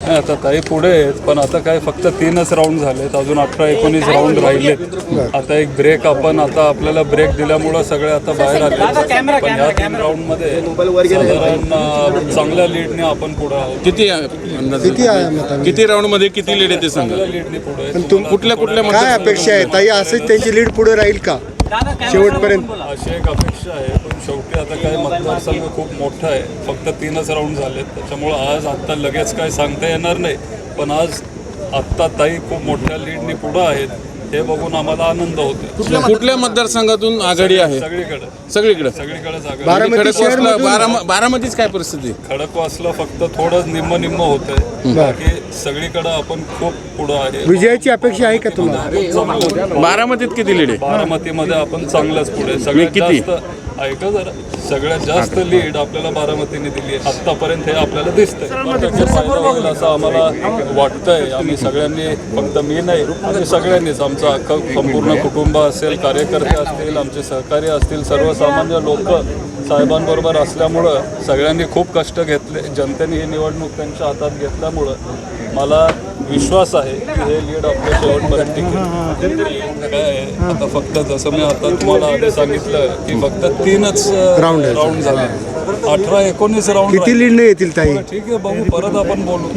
आता ताई पुढे आहेत पण आता काय फक्त तीनच राऊंड झालेत अजून अठरा एकोणीस राऊंड राहिलेत. आता एक ब्रेक आपण आता आपल्याला ब्रेक दिल्यामुळं सगळे आता बाहेर आले पण या तीन राऊंडमध्ये साधारण चांगल्या लीडने आपण पुढे आहोत. किती अंदाजे? किती? किती राऊंडमध्ये किती लीड येते सांगा. लीडने पुढे कुठल्या कुठल्या काय अपेक्षा आहे? ताई असंच त्यांची लीड पुढे राहील का? शेवटपर्यंत. अशी एक अपेक्षा आहे पण शेवटी आता काय मतदारसंघ खूप मोठा आहे. फक्त तीनच राऊंड झालेत. त्याच्यामुळं आज आत्ता लगेच काय सांगता येणार नाही. पण आज आत्ता ताई खूप मोठ्या लीडने पुढं आहेत. हे बघून आम्हाला आनंद होतो कुठल्या मतदारसंघातून आघाडी आहे? सगळीकडे. सगळीकडे. सगळीकडे बारामतीच काय परिस्थिती? खडकवासला फक्त थोडं निम्म निम्म होतंय. बाकी सगळीकडे आपण खूप पुढं आहे. विजयाची अपेक्षा आहे का तुम्हाला? बारामतीत किती लीड आहे? बारामतीमध्ये आपण चांगलंच पुढे सगळ्यात किती? ऐका जरा. सगळ्यात जास्त लीड आपल्याला बारामतीने दिली आहे. आत्तापर्यंत हे आपल्याला दिसतंय. टक्के फायदा होईल असं आम्हाला वाटतंय. आम्ही सगळ्यांनी फक्त मी नाही आम्ही सगळ्यांनीच आमचं अख्खं संपूर्ण कुटुंब असेल कार्यकर्ते असतील आमचे सहकारी असतील सर्वसामान्य लोक साहेबांबरोबर असल्यामुळं सगळ्यांनी खूप कष्ट घेतले. जनतेने ही निवडणूक त्यांच्या हातात घेतल्यामुळं. मला विश्वास आहे की हे लीड आपल्या शेवटपर्यंत टिकेल. काय आता फक्त जसं मी आता तुम्हाला आधी सांगितलं की फक्त तीनच आहेत. राऊंड झाले. अठरा एकोणीस राऊंड किती लीड येतील ताई? ठीक आहे बघू परत आपण बोलू.